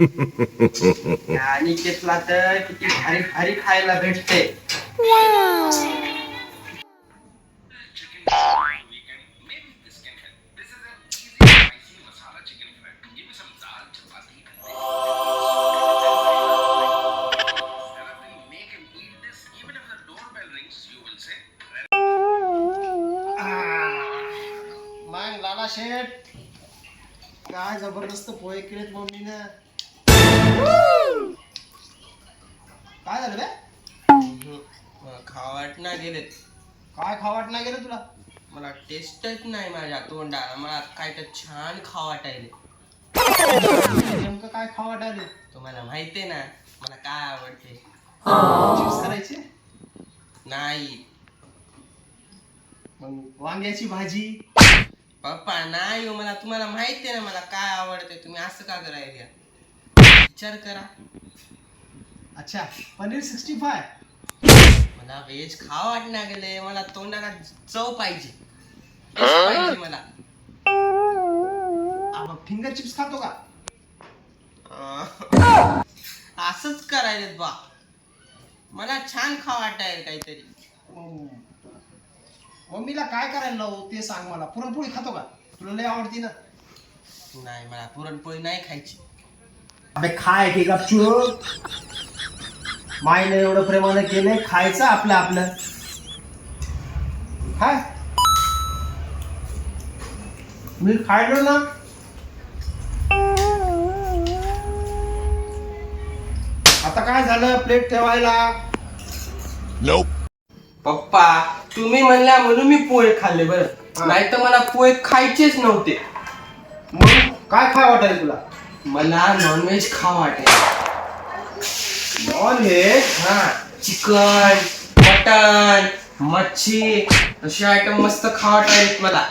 आणि घेतला तर किती भारी भारी खायला भेटते. मग लाला शेठ. काय जबरदस्त पोहे केलेत मम्मीनं. काय झालं बे? खावाट ना गेले काय खावाट नाही गेलं तुला? मला टेस्टच नाही माझ्या तोंडाला. मला काय तर छान खावाटायले नेमकं काय खावाट आले? तुम्हाला माहितीये ना मला काय आवडते? चिप्स करायचे? नाही. मग वांग्याची भाजी? पप्पा नाही हो, मला तुम्हाला माहितीये ना मला काय आवडते? तुम्ही असं का करायला विचार करा. अच्छा पनीर सिक्स्टी फाय मला व्हेज खा वाटणार गेले मला तोंडाला चव पाहिजे. Taste पाहिजे मला. फिंगर चिप्स खातो का? अं, असंच करायलेत बा. मला छान खा वाटायला काहीतरी. हम्म. मम्मीला काय करायला लावू ते सांग मला. पुरणपोळी खातो का? तुला लय आवडती ना. नाही मला पुरणपोळी नाही खायची. अबे खाय की गपचूप? माईने एवढं प्रेमाने केलंय खायचं आपलं आपलं. खाय. मी खायलो ना. आता काय झालं? प्लेट ठेवायला. पप्पा तुम्ही म्हणल्या म्हणून मी पोहे खाल्ले बरं. नाही तर मला पोहे खायचेच नव्हते. मग काय खाय वाटायला तुला? मला नॉनव्हेज खा वाटेल. नॉन व्हेज हा चिकन मटन मच्छी असे आयटम मस्त खा वाटायलेत मला.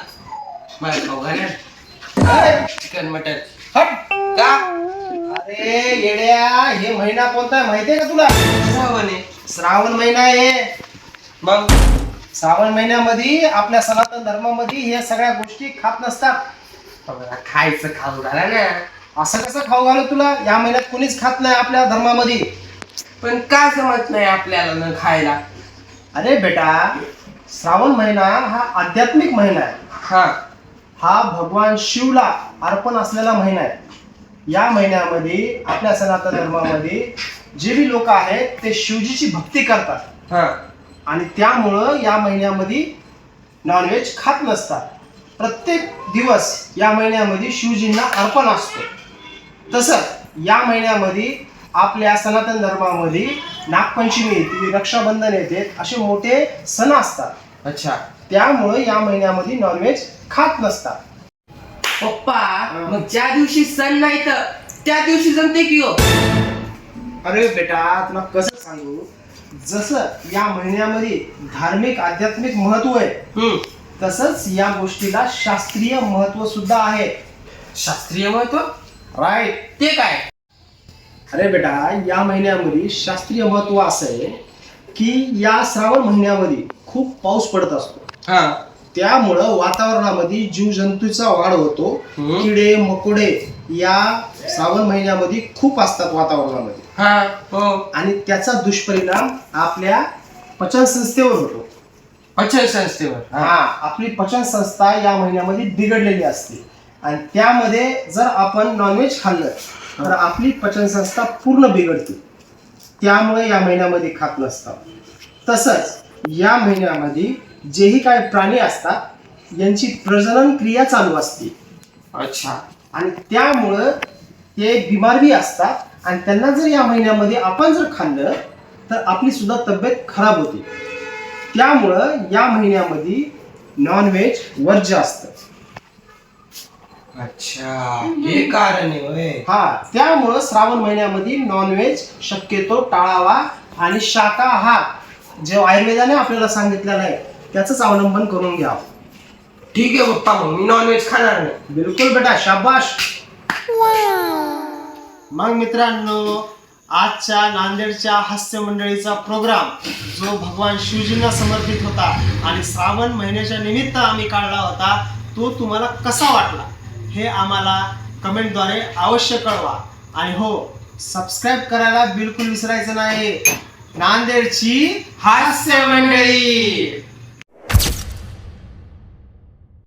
मला खाऊ घाला चिकन मटन हट. का? अरे येड्या हे महिना कोणता माहितीये का तुला? श्रावणे श्रावण महिना आहे. मग श्रावण महिन्यामध्ये आपल्या सनातन धर्मामध्ये हे सगळ्या गोष्टी खात नसतात. खायचं खाऊ घाला ना. असं कसं खाऊ घालू तुला? या महिन्यात कोणीच खात नाही आपल्या धर्मामध्ये. पण का जमत नाही आपल्याला न खायला? अरे बेटा श्रावण महिना हा आध्यात्मिक महिना आहे. हा. हा भगवान शिवला अर्पण असलेला महिना आहे. या महिन्यामध्ये आपल्या सनातन धर्मामध्ये जे बी लोक आहेत ते शिवजीची भक्ती करतात. हा. आणि त्यामुळं या महिन्यामध्ये नॉनव्हेज खात नसतात. प्रत्येक दिवस या महिन्यामध्ये शिवजींना अर्पण असतो. तसंच या महिन्यामध्ये आपल्या सनातन धर्मामध्ये नागपंचमी येते रक्षाबंधन येते असे मोठे सण असतात. अच्छा. त्यामुळे या महिन्यामध्ये नॉनव्हेज खात नसतात. पप्पा मग ज्या दिवशी सण नाही तर त्या दिवशी जमते की हो? अरे बेटा तुला कसं सांगू? जसं या महिन्यामध्ये धार्मिक आध्यात्मिक महत्त्व आहे हम्म. तसंच या गोष्टीला शास्त्रीय महत्त्व सुद्धा आहे. शास्त्रीय महत्त्व? राईट ते काय? अरे बेटा या महिन्यामध्ये शास्त्रीय महत्त्व असं आहे की या श्रावण महिन्यामध्ये खूप पाऊस पडत असतो. हा. त्यामुळं वातावरणामध्ये जीवजंतूचा वाढ होतो. हम्म. किडे मकोडे या श्रावण महिन्यामध्ये खूप असतात वातावरणामध्ये. हा हो. आणि त्याचा दुष्परिणाम आपल्या पचन संस्थेवर होतो. पचन संस्थेवर हा आपली पचन संस्था या महिन्यामध्ये बिघडलेली असते. आणि त्यामध्ये जर आपण नॉनव्हेज खाल्लं तर आपली पचन संस्था पूर्ण बिघडते. त्यामुळे या महिन्यामध्ये खात नसतात तसंच या महिन्यामध्ये जेही काही प्राणी असतात यांची प्रजनन क्रिया चालू असते. अच्छा. आणि त्यामुळं ते बिमार बी असतात आणि त्यांना जर या महिन्यामध्ये आपण जर खाल्लं तर आपली सुद्धा तब्येत खराब होते. त्यामुळं या महिन्यामध्ये नॉनव्हेज वर्ज्य असतं. अच्छा हे कारण आहे होय. हा त्यामुळं श्रावण महिन्यामध्ये नॉनव्हेज शक्यतो टाळावा आणि शाकाहार जे आयुर्वेदाने आपल्याला सांगितलेलं आहे त्याचंच अवलंबन करून घ्यावं ठीक आहे पप्पा मग मी नॉनव्हेज खाणार नाही. बिलकुल बेटा शाबाश. मग मित्रांनो आजच्या नांदेडच्या हास्य मंडळीचा प्रोग्राम जो भगवान शिवजींना समर्पित होता आणि श्रावण महिन्याच्या निमित्त आम्ही काढला होता तो तुम्हाला कसा वाटला? हे आम्हाला कमेंटद्वारे अवश्य कळवा. आणि हो सबस्क्राईब करायला बिलकुल विसरायचं नाही. नांदेडची हास्य मंडळी!